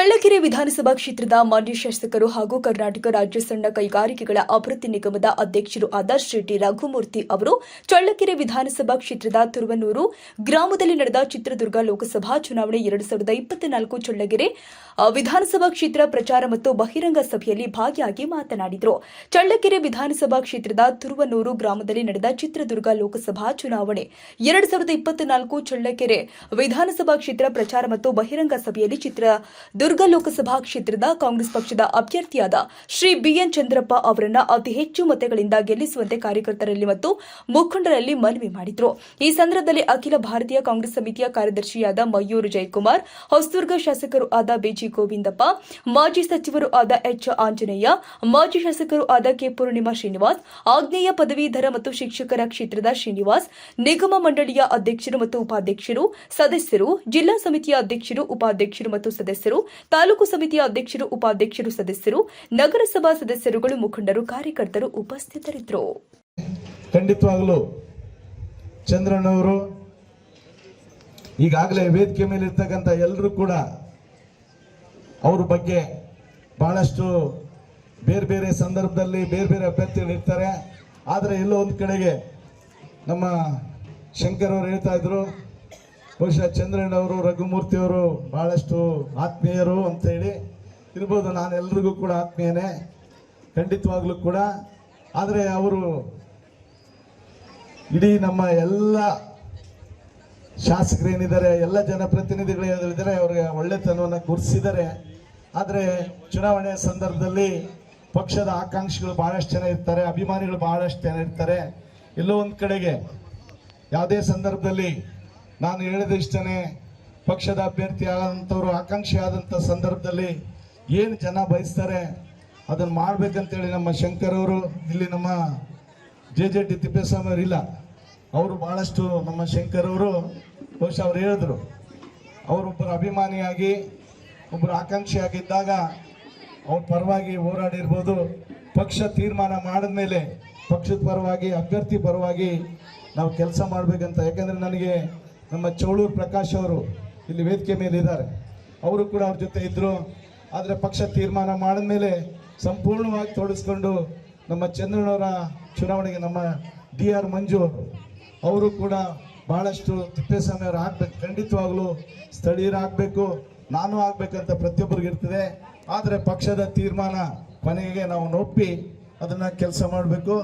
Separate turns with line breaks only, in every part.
ಚಳ್ಳಕೆರೆ ವಿಧಾನಸಭಾ ಕ್ಷೇತ್ರದ ಮಾನ್ಯ ಶಾಸಕರು ಹಾಗೂ ಕರ್ನಾಟಕ ರಾಜ್ಯ ಸಣ್ಣ ಕೈಗಾರಿಕೆಗಳ ಅಭಿವೃದ್ಧಿ ನಿಗಮದ ಅಧ್ಯಕ್ಷರು ಆದ ಶ್ರೀ ಟಿ ರಘುಮೂರ್ತಿ ಅವರು ಚಳ್ಳಕೆರೆ ವಿಧಾನಸಭಾ ಕ್ಷೇತ್ರದ ತುರುವನೂರು ಗ್ರಾಮದಲ್ಲಿ ನಡೆದ ಚಿತ್ರದುರ್ಗ ಲೋಕಸಭಾ ಚುನಾವಣೆ ಎರಡು ಸಾವಿರದ ಇಪ್ಪತ್ನಾಲ್ಕು ಚಳ್ಳಕೆರೆ ವಿಧಾನಸಭಾ ಕ್ಷೇತ್ರ ಪ್ರಚಾರ ಮತ್ತು ಬಹಿರಂಗ ಸಭೆಯಲ್ಲಿ ಭಾಗಿಯಾಗಿ ಮಾತನಾಡಿದರು. ಚಳ್ಳಕೆರೆ ವಿಧಾನಸಭಾ ಕ್ಷೇತ್ರದ ತುರುವನೂರು ಗ್ರಾಮದಲ್ಲಿ ನಡೆದ ಚಿತ್ರದುರ್ಗ ಲೋಕಸಭಾ ಚುನಾವಣೆ ಎರಡು ಸಾವಿರದ ಇಪ್ಪತ್ನಾಲ್ಕು ಚಳ್ಳಕೆರೆ ವಿಧಾನಸಭಾ ಕ್ಷೇತ್ರ ಪ್ರಚಾರ ಮತ್ತು ಬಹಿರಂಗ ಸಭೆಯಲ್ಲಿ ಚಿತ್ರದುರ್ಗ ಲೋಕಸಭಾ ಕ್ಷೇತ್ರದ ಕಾಂಗ್ರೆಸ್ ಪಕ್ಷದ ಅಭ್ಯರ್ಥಿಯಾದ ಶ್ರೀ ಬಿಎನ್ ಚಂದ್ರಪ್ಪ ಅವರನ್ನ ಅತಿ ಹೆಚ್ಚು ಮತಗಳಿಂದ ಗೆಲ್ಲಿಸುವಂತೆ ಕಾರ್ಯಕರ್ತರಲ್ಲಿ ಮತ್ತು ಮುಖಂಡರಲ್ಲಿ ಮನವಿ ಮಾಡಿದರು. ಈ ಸಂದರ್ಭದಲ್ಲಿ ಅಖಿಲ ಭಾರತೀಯ ಕಾಂಗ್ರೆಸ್ ಸಮಿತಿಯ ಕಾರ್ಯದರ್ಶಿಯಾದ ಮಯೂರ್ ಜಯಕುಮಾರ್, ಹೊಸದುರ್ಗ ಶಾಸಕರು ಆದ ಬಿಜಿ ಗೋವಿಂದಪ್ಪ, ಮಾಜಿ ಸಚಿವರು ಆದ ಎಚ್ ಆಂಜನೇಯ, ಮಾಜಿ ಶಾಸಕರು ಆದ ಕೆ ಪೂರ್ಣಿಮಾ ಶ್ರೀನಿವಾಸ್, ಆಗ್ನೇಯ ಪದವೀಧರ ಮತ್ತು ಶಿಕ್ಷಕರ ಕ್ಷೇತ್ರದ ಶ್ರೀನಿವಾಸ್, ನಿಗಮ ಮಂಡಳಿಯ ಅಧ್ಯಕ್ಷರು ಮತ್ತು ಉಪಾಧ್ಯಕ್ಷರು, ಸದಸ್ಯರು, ಜಿಲ್ಲಾ ಸಮಿತಿಯ ಅಧ್ಯಕ್ಷರು, ಉಪಾಧ್ಯಕ್ಷರು ಮತ್ತು ಸದಸ್ಯರು ತಾಲೂಕು ಸಮಿತಿಯ ಅಧ್ಯಕ್ಷರು, ಉಪಾಧ್ಯಕ್ಷರು ಸದಸ್ಯರು, ನಗರಸಭಾ ಸದಸ್ಯರುಗಳು, ಮುಖಂಡರು, ಕಾರ್ಯಕರ್ತರು ಉಪಸ್ಥಿತರಿದ್ದರು.
ಖಂಡಿತವಾಗಲೂ ಚಂದ್ರಣ್ಣವರು ಈಗಾಗಲೇ ವೇದಿಕೆ ಮೇಲೆ ಇರ್ತಕ್ಕಂಥ ಎಲ್ಲರೂ ಕೂಡ ಅವ್ರ ಬಗ್ಗೆ ಬಹಳಷ್ಟು ಬೇರೆ ಬೇರೆ ಸಂದರ್ಭದಲ್ಲಿ ಬೇರೆ ಬೇರೆ ಅಭ್ಯರ್ಥಿಗಳು ಇರ್ತಾರೆ. ಆದರೆ ಎಲ್ಲೋ ಒಂದು ಕಡೆಗೆ ನಮ್ಮ ಶಂಕರ್ ಅವರು ಹೇಳ್ತಾ ಇದ್ರು ಬಹುಶಃ ಚಂದ್ರಣ್ಣವರು ರಘುಮೂರ್ತಿ ಅವರು ಬಹಳಷ್ಟು ಆತ್ಮೀಯರು ಅಂತ ಹೇಳಿ ಇರ್ಬೋದು, ನಾನು ಎಲ್ರಿಗೂ ಕೂಡ ಆತ್ಮೀಯನೇ, ಖಂಡಿತವಾಗ್ಲೂ ಕೂಡ. ಆದರೆ ಅವರು ಇಡೀ ನಮ್ಮ ಎಲ್ಲ ಶಾಸಕರೇನಿದ್ದಾರೆ, ಎಲ್ಲ ಜನಪ್ರತಿನಿಧಿಗಳು ಏನಿದ್ದಾರೆ ಅವ್ರಿಗೆ ಒಳ್ಳೆತನವನ್ನು ಗುರುತಿಸಿದ್ದಾರೆ ಆದರೆ ಚುನಾವಣೆಯ ಸಂದರ್ಭದಲ್ಲಿ ಪಕ್ಷದ ಆಕಾಂಕ್ಷಿಗಳು ಬಹಳಷ್ಟು ಜನ ಇರ್ತಾರೆ, ಅಭಿಮಾನಿಗಳು ಬಹಳಷ್ಟು ಜನ ಇರ್ತಾರೆ. ಎಲ್ಲೋ ಒಂದು ಕಡೆಗೆ ಯಾವುದೇ ಸಂದರ್ಭದಲ್ಲಿ ನಾನು ಹೇಳಿದಷ್ಟೇ ಪಕ್ಷದ ಅಭ್ಯರ್ಥಿ ಆದಂಥವ್ರು ಆಕಾಂಕ್ಷಿ ಆದಂಥ ಸಂದರ್ಭದಲ್ಲಿ ಏನು ಜನ ಬಯಸ್ತಾರೆ ಅದನ್ನು ಮಾಡಬೇಕಂತೇಳಿ ನಮ್ಮ ಶಂಕರ್ ಅವರು, ಇಲ್ಲಿ ನಮ್ಮ ಜೆ ಜೆ ಡಿ ತಿಪ್ಪೇಸ್ವಾಮಿ ಅವರು ಇಲ್ಲ. ಅವರು ಭಾಳಷ್ಟು ನಮ್ಮ ಶಂಕರ್ ಅವರು ಬಹುಶಃ ಅವ್ರು ಹೇಳಿದ್ರು. ಅವರೊಬ್ಬರು ಅಭಿಮಾನಿಯಾಗಿ, ಒಬ್ಬರು ಆಕಾಂಕ್ಷಿಯಾಗಿದ್ದಾಗ ಅವ್ರ ಪರವಾಗಿ ಹೋರಾಡಿರ್ಬೋದು. ಪಕ್ಷ ತೀರ್ಮಾನ ಮಾಡಿದ್ಮೇಲೆ ಪಕ್ಷದ ಪರವಾಗಿ, ಅಭ್ಯರ್ಥಿ ಪರವಾಗಿ ನಾವು ಕೆಲಸ ಮಾಡಬೇಕಂತ. ಯಾಕಂದರೆ ನನಗೆ ನಮ್ಮ ಚೌಳೂರು ಪ್ರಕಾಶ್ ಅವರು ಇಲ್ಲಿ ವೇದಿಕೆ ಮೇಲೆ ಇದ್ದಾರೆ. ಅವರು ಕೂಡ ಅವ್ರ ಜೊತೆ ಇದ್ದರು ಆದರೆ ಪಕ್ಷ ತೀರ್ಮಾನ ಮಾಡಿದ್ಮೇಲೆ ಸಂಪೂರ್ಣವಾಗಿ ತೊಡಗಿಸ್ಕೊಂಡು ನಮ್ಮ ಚಂದ್ರನವರ ಚುನಾವಣೆಗೆ ನಮ್ಮ ಡಿ ಆರ್ ಮಂಜು ಅವರು ಅವರು ಕೂಡ ಬಹಳಷ್ಟು ತಿಪ್ಪೇಸ್ವಾಮಿ ಅವರು ಆಗ್ಬೇಕು. ಖಂಡಿತವಾಗಲೂ ಸ್ಥಳೀಯರಾಗಬೇಕು ನಾನು ಆಗಬೇಕಂತ ಪ್ರತಿಯೊಬ್ಬರಿಗೆ ಇರ್ತದೆ. ಆದರೆ ಪಕ್ಷದ ತೀರ್ಮಾನ ಕೊನೆಗೆ ನಾವು ಒಪ್ಪಿ ಅದನ್ನು ಕೆಲಸ ಮಾಡಬೇಕು.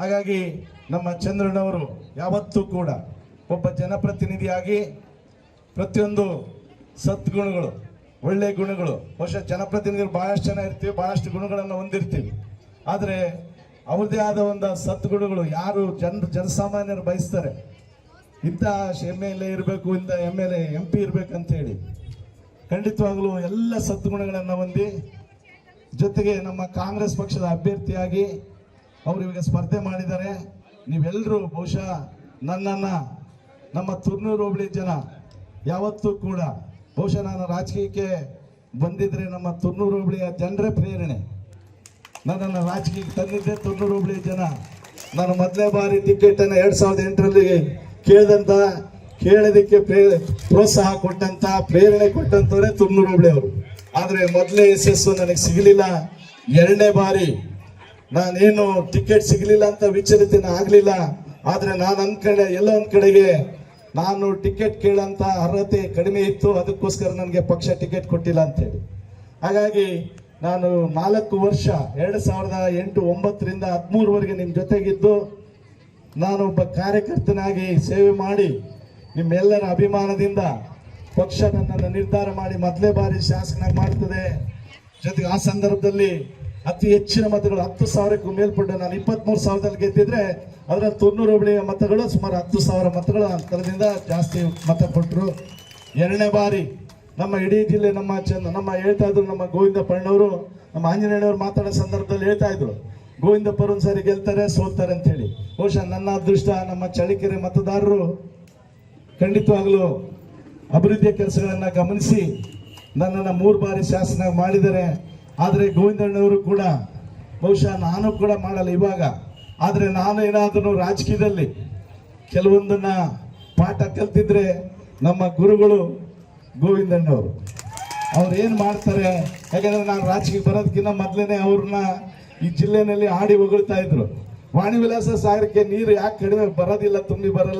ಹಾಗಾಗಿ ನಮ್ಮ ಚಂದ್ರನವರು ಯಾವತ್ತೂ ಕೂಡ ಒಬ್ಬ ಜನಪ್ರತಿನಿಧಿಯಾಗಿ ಪ್ರತಿಯೊಂದು ಸದ್ಗುಣಗಳು ಒಳ್ಳೆಯ ಗುಣಗಳು, ಬಹುಶಃ ಜನಪ್ರತಿನಿಧಿಗಳು ಬಹಳಷ್ಟು ಜನ ಇರ್ತೀವಿ, ಬಹಳಷ್ಟು ಗುಣಗಳನ್ನು ಹೊಂದಿರ್ತೀವಿ. ಆದರೆ ಅವ್ರದೇ ಆದ ಒಂದು ಸದ್ಗುಣಗಳು ಯಾರು ಜನ, ಜನಸಾಮಾನ್ಯರು ಬಯಸ್ತಾರೆ. ಇಂಥ ಎಂ ಎಲ್ ಎ ಇರಬೇಕು, ಇಂಥ M L A, M P ಇರಬೇಕಂತ ಹೇಳಿ ಖಂಡಿತವಾಗಲೂ ಎಲ್ಲ ಸದ್ಗುಣಗಳನ್ನು ಹೊಂದಿ ಜೊತೆಗೆ ನಮ್ಮ ಕಾಂಗ್ರೆಸ್ ಪಕ್ಷದ ಅಭ್ಯರ್ಥಿಯಾಗಿ ಅವರು ಇವಾಗ ಸ್ಪರ್ಧೆ ಮಾಡಿದ್ದಾರೆ. ನೀವೆಲ್ಲರೂ ಬಹುಶಃ ನನ್ನನ್ನು ನಮ್ಮ ತುರ್ನೂರು ಹೋಬಳಿ ಜನ ಯಾವತ್ತೂ ಕೂಡ ಬಹುಶಃ ನಾನು ರಾಜಕೀಯಕ್ಕೆ ಬಂದಿದ್ರೆ ನಮ್ಮ ತುರ್ನೂರು ಹೋಬಳಿಯ ಜನರೇ ಪ್ರೇರಣೆ. ನನ್ನನ್ನು ರಾಜಕೀಯಕ್ಕೆ ತಂದಿದ್ದೆ ತುರ್ನೂರು ಹೋಬಳಿ ಜನ. ನಾನು ಮೊದಲನೇ ಬಾರಿ ಟಿಕೆಟನ್ನು ಎರಡು ಸಾವಿರದ ಎಂಟರಲ್ಲಿ ಕೇಳಿದಂಥ ಕೇಳೋದಕ್ಕೆ ಪ್ರೇ, ಪ್ರೋತ್ಸಾಹ ಕೊಟ್ಟಂತ, ಪ್ರೇರಣೆ ಕೊಟ್ಟಂತವರೇ ತುರ್ನೂರು ಹೋಬಳಿ ಅವರು. ಆದರೆ ಮೊದಲೇ ಯಶಸ್ಸು ನನಗೆ ಸಿಗಲಿಲ್ಲ. ಎರಡನೇ ಬಾರಿ ನಾನೇನು ಟಿಕೆಟ್ ಸಿಗಲಿಲ್ಲ ಅಂತ ವಿಚಲಿತನ ಆಗಲಿಲ್ಲ. ಆದರೆ ನಾನು ಅಂದ್ಕೊಂಡೆ ಎಲ್ಲ ಒಂದು ಕಡೆಗೆ ನಾನು ಟಿಕೆಟ್ ಕೇಳಂತ ಅರ್ಹತೆ ಕಡಿಮೆ ಇತ್ತು, ಅದಕ್ಕೋಸ್ಕರ ನನಗೆ ಪಕ್ಷ ಟಿಕೆಟ್ ಕೊಟ್ಟಿಲ್ಲ ಅಂತೇಳಿ ಹಾಗಾಗಿ ನಾನು ನಾಲ್ಕು ವರ್ಷ, ಎರಡು ಸಾವಿರದ ಎಂಟು ಒಂಬತ್ತರಿಂದ ಹದಿಮೂರವರೆಗೆ ನಿಮ್ಮ ಜೊತೆಗಿದ್ದು, ನಾನು ಒಬ್ಬ ಕಾರ್ಯಕರ್ತನಾಗಿ ಸೇವೆ ಮಾಡಿ ನಿಮ್ಮೆಲ್ಲರ ಅಭಿಮಾನದಿಂದ ಪಕ್ಷ ನನ್ನನ್ನು ನಿರ್ಧಾರ ಮಾಡಿ ಮೊದಲೇ ಬಾರಿ ಶಾಸಕನಾಗಿ ಮಾಡ್ತದೆ. ಜೊತೆಗೆ ಆ ಸಂದರ್ಭದಲ್ಲಿ ಅತಿ ಹೆಚ್ಚಿನ ಮತಗಳು ಹತ್ತು ಸಾವಿರಕ್ಕೂ ಮೇಲ್ಪಟ್ಟು ನಾನು ಇಪ್ಪತ್ತ್ಮೂರು ಸಾವಿರದಲ್ಲಿ ಗೆದ್ದಿದ್ರೆ ಅದರಲ್ಲಿ ತುರ್ನೂರು ಹೋಬಳಿಯ ಮತಗಳು ಸುಮಾರು ಹತ್ತು ಸಾವಿರ ಮತಗಳ ಅಂತರದಿಂದ ಜಾಸ್ತಿ ಮತ ಕೊಟ್ಟರು ಎರಡನೇ ಬಾರಿ ನಮ್ಮ ಇಡೀ ಜಿಲ್ಲೆ, ನಮ್ಮ ಚಂದ, ನಮ್ಮ ಹೇಳ್ತಾ ಇದ್ರು ನಮ್ಮ ಗೋವಿಂದ ಪಣ್ಣವರು, ನಮ್ಮ ಆಂಜನೇಯವ್ರು ಮಾತಾಡೋ ಸಂದರ್ಭದಲ್ಲಿ ಹೇಳ್ತಾ ಇದ್ರು ಸಾರಿ ಒಂದ್ಸರಿ ಗೆಲ್ತಾರೆ ಸೋತಾರೆ ಅಂತ ಹೇಳಿ ಬಹುಶಃ ನನ್ನ ಅದೃಷ್ಟ ನಮ್ಮ ಚಳಿಕೆರೆ ಮತದಾರರು ಖಂಡಿತವಾಗ್ಲೂ ಅಭಿವೃದ್ಧಿಯ ಕೆಲಸಗಳನ್ನು ಗಮನಿಸಿ ನನ್ನನ್ನು ಮೂರು ಬಾರಿ ಶಾಸನ ಮಾಡಿದ್ದಾರೆ. ಆದರೆ ಗೋವಿಂದಣ್ಣವರು ಕೂಡ ಬಹುಶಃ ನಾನು ಕೂಡ ಮಾಡಲ್ಲ ಇವಾಗ. ಆದರೆ ನಾನು ಏನಾದರೂ ರಾಜಕೀಯದಲ್ಲಿ ಕೆಲವೊಂದನ್ನ ಪಾಠ ಕಲ್ತಿದ್ರೆ ನಮ್ಮ ಗುರುಗಳು ಗೋವಿಂದಣ್ಣವರು. ಅವ್ರು ಏನು ಮಾಡ್ತಾರೆ? ಯಾಕಂದ್ರೆ ನಾನು ರಾಜಕೀಯ ಬರೋದಕ್ಕಿಂತ ಮೊದಲೇ ಅವ್ರನ್ನ ಈ ಜಿಲ್ಲೆನಲ್ಲಿ ಆಡಿ ಹೊಗಳ್ತಾ ಇದ್ರು. ವಾಣಿ ವಿಲಾಸ ಸಾಗರಕ್ಕೆ ನೀರು ಯಾಕೆ ಕಡಿಮೆ ಬರೋದಿಲ್ಲ, ತುಂಬಿ ಬರಲ್ಲ?